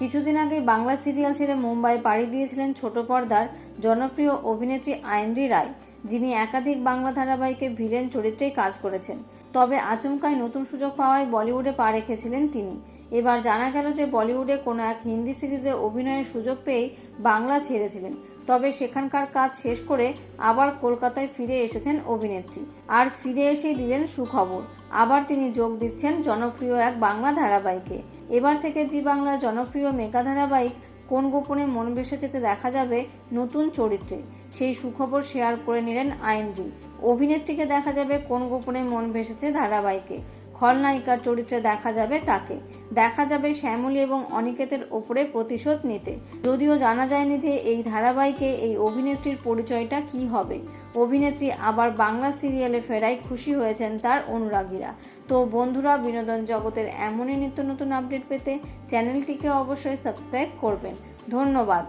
কিছুদিন আগে বাংলা সিরিয়াল ছেড়ে মুম্বাই পাড়ি দিয়েছিলেন ছোট পর্দার জনপ্রিয় অভিনেত্রী আয়েন্দ্রি রায়, যিনি একাধিক বাংলা ধারাবাহিকে ভিলেন চরিত্রেই কাজ করেছেন। তবে আচমকায় নতুন সুযোগ পাওয়ায় বলিউডে পা রেখেছিলেন তিনি। এবার জানা গেল যে বলিউডে কোনো এক হিন্দি সিরিজে অভিনয়ের সুযোগ পেয়েই বাংলা ছেড়েছিলেন। তবে সেখানকার কাজ শেষ করে আবার কলকাতায় ফিরে এসেছেন অভিনেত্রী। আর ফিরে এসেই দিলেন সুখবর। আবার তিনি যোগ দিচ্ছেন জনপ্রিয় এক বাংলা ধারাবাহিকে। এবার থেকে জি বাংলার জনপ্রিয় মেগা ধারাবাহিক কোন গোপনে মন ভেসে যেতে দেখা যাবে নতুন চরিত্রে। সেই সুখবর শেয়ার করে নিলেন আইনজি অভিনেত্রীকে দেখা যাবে কোন গোপনে মন ভেসেছে ধারাবাহিকে। খলনায়িকার চরিত্রে দেখা যাবে তাকে। দেখা যাবে শ্যামলী এবং অনিকেতের ওপরে প্রতিশোধ নিতে। যদিও জানা যায়নি যে এই ধারাবাহিকে এই অভিনেত্রীর পরিচয়টা কি হবে। অভিনেত্রী আবার বাংলা সিরিয়ালে ফেরায় খুশি হয়েছেন তার অনুরাগীরা। তো বন্ধুরা, বিনোদন জগতের এমনই নিত্য নতুন আপডেট পেতে চ্যানেলটিকে অবশ্যই সাবস্ক্রাইব করবেন। ধন্যবাদ।